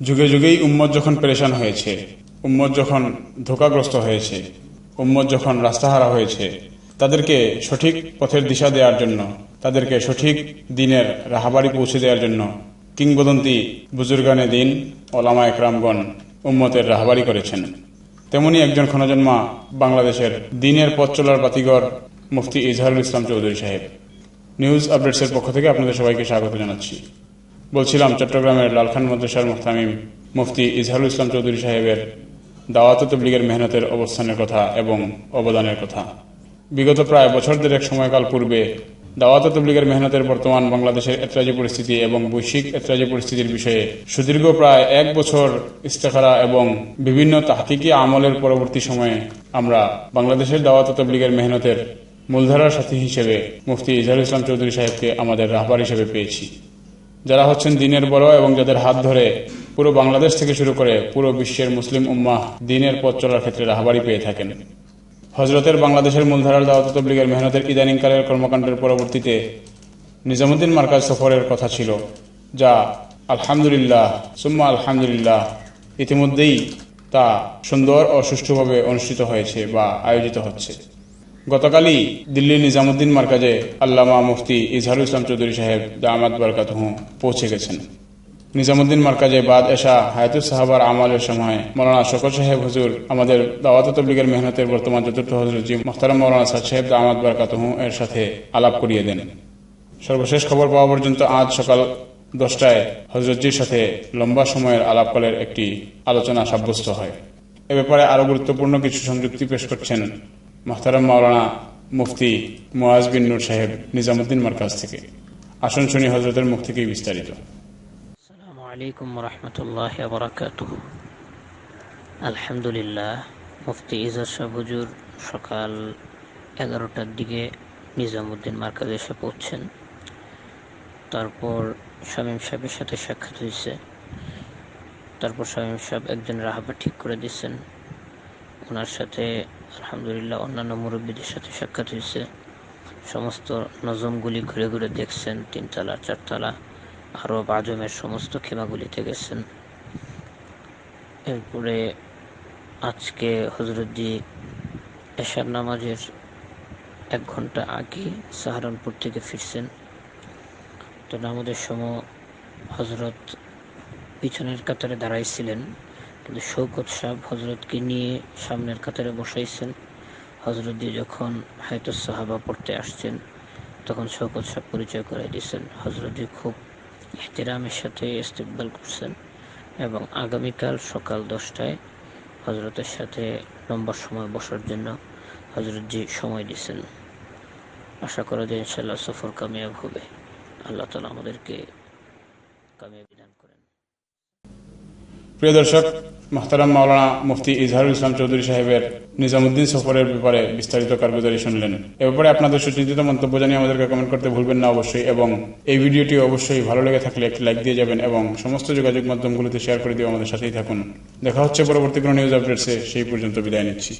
যুগে যুগেই উম্মত যখন পেরেশান হয়েছে, উম্মত যখন ধোকাগ্রস্ত হয়েছে, উম্মত যখন রাস্তাহারা হয়েছে, তাদেরকে সঠিক পথের দিশা দেওয়ার জন্য, তাদেরকে সঠিক দিনের রাহাবাড়ি পৌঁছে দেওয়ার জন্য কিংবদন্তি বুজুর্গানে দিন ওলামা একরামগণ উম্মতের রাহাবাড়ি করেছেন। তেমনি একজন ক্ষণজন্মা বাংলাদেশের দিনের পথ চলার বাতিগর মুফতি ইজহারুল ইসলাম চৌধুরী সাহেব। নিউজ আপডেটসের পক্ষ থেকে আপনাদের সবাইকে স্বাগত জানাচ্ছি। বলছিলাম, চট্টগ্রামের লালখান মাদ্রাসার মুহতামিম মুফতি ইজহারুল ইসলাম চৌধুরী সাহেবের দাওয়াত তবলিগের মেহনতের অবস্থানের কথা এবং অবদানের কথা। বিগত প্রায় বছর দেড়েক সময়কাল পূর্বে দাওয়াত তবলিগের মেহনতের বর্তমান বাংলাদেশের এত্রাজি পরিস্থিতি এবং বৈশ্বিক এত্রাজি পরিস্থিতির বিষয়ে সুদীর্ঘ প্রায় এক বছর ইস্তেখারা এবং বিভিন্ন তাহকিকি আমলের পরবর্তী সময়ে আমরা বাংলাদেশের দাওয়াত তবলিগের মেহনতের মূলধারার সাথী হিসেবে মুফতি ইজহারুল ইসলাম চৌধুরী সাহেবকে আমাদের রাহবার হিসেবে পেয়েছি। যারা হচ্ছেন দিনের বড় এবং যাদের হাত ধরে পুরো বাংলাদেশ থেকে শুরু করে পুরো বিশ্বের মুসলিম উম্মাহ দিনের পথ চলার ক্ষেত্রে রাহবারি পেয়ে থাকেন। হজরতের বাংলাদেশের মূলধারার দাওয়াত তবলিগের মেহনতের ইদানিংকালের কর্মকাণ্ডের পরবর্তীতে নিজামুদ্দিন মার্কাজ সফরের কথা ছিল, যা আলহামদুলিল্লাহ, সুম্মা আলহামদুলিল্লাহ ইতিমধ্যেই তা সুন্দর ও সুষ্ঠুভাবে অনুষ্ঠিত হয়েছে বা আয়োজিত হচ্ছে। গতকালই দিল্লির নিজামুদ্দিন মার্কাজে আল্লামা মুফতি ইজহারুল ইসলাম চৌধুরী সাহেব দামাত বরকাতহ পৌঁছে গেছেন। নিজামুদ্দিন মার্কাজে বাদ এশা হায়াতুল সাহাবার আমালের সময় মৌলানা শকর সাহেব হুজুর আমাদের দাওয়াত তবলিগের মেহনতের বর্তমান চতুর্থ হজরত জি মোহতারাম মৌলানা সাদ সাহেব দামাত বরকাতহ এর সাথে আলাপ করিয়ে দেন। সর্বশেষ খবর পাওয়া পর্যন্ত আজ সকাল দশটায় হজরতজির সাথে লম্বা সময়ের আলাপকালের একটি আলোচনা সাব্যস্ত হয়। এ ব্যাপারে আরও গুরুত্বপূর্ণ কিছু সংযুক্তি পেশ করছেন মোহতারাম মাওলানা মুফতি মুআজ বিন নূর সাহেব নিজামুদ্দিন মার্কাজ থেকে। আসন শুনি হজরতের মুখ থেকেই বিস্তারিত। আসসালামু আলাইকুম রহমতুল্লাহ আলহামদুলিল্লাহ, মুফতি ইজাজ হুজুর সকাল এগারোটার দিকে নিজামুদ্দিন মার্কাজে এসে পৌঁছছেন তারপর শামীম সাহেবের সাথে সাক্ষাৎ হয়েছে। তারপর শামীম সাহেব একজন রাহাবা ঠিক করে দিচ্ছেন ওনার সাথে আলহামদুলিল্লাহ, অন্যান্য মুরব্বীদের সাথে সাক্ষাৎ হয়েছে। সমস্ত নজমগুলি ঘুরে ঘুরে দেখছেন, তিনতলা, চারতলা আরও আজমের সমস্ত খেমাগুলিতে গেছেন এরপরে আজকে হজরতজি এশার নামাজের এক ঘণ্টা আগে সাহারানপুর থেকে ফিরছেন। তো নামাজের সময় হজরত পিছনের কাতারে দাঁড়াইছিলেন। কিন্তু শৌকত সাহেব হজরতকে নিয়ে সামনের কাতারে বসাইছেন। হজরত দিয়ে যখন হায়তুস সাহাবা পড়তে আসছেন, তখন শৌকত সাহেব পরিচয় করে দিয়েছেন। হজরতজি খুব এহতেরামের সাথে ইস্তেকবাল করছেন এবং আগামীকাল সকাল দশটায় হজরতের সাথে লম্বা সময় বসার জন্য হজরতজি সময় দিয়েছেন। আশা করা যায় ইনশাল্লাহ সফর কামিয়াব হবে। আল্লাহ তালা আমাদেরকে কামিয়াবি দান করেন। প্রিয় দর্শক মোহতারাম মাওলানা মুফতি ইজহারুল ইসলাম চৌধুরী সাহেবের নিজামুদ্দিন সফরের ব্যাপারে বিস্তারিত কার্যদারি শুনলেন। এ ব্যাপারে আপনাদের সুচিন্তিত মন্তব্য জানিয়ে আমাদেরকে কমেন্ট করতে ভুলবেন না অবশ্যই এবং এই ভিডিওটি অবশ্যই ভালো লেগে থাকলে একটি লাইক দিয়ে যাবেন এবং সমস্ত যোগাযোগ মাধ্যমগুলিতে শেয়ার করে দিয়ে আমাদের সাথেই থাকুন। দেখা হচ্ছে পরবর্তী কোনো নিউজ আপডেটসে সেই পর্যন্ত বিদায় নিচ্ছি।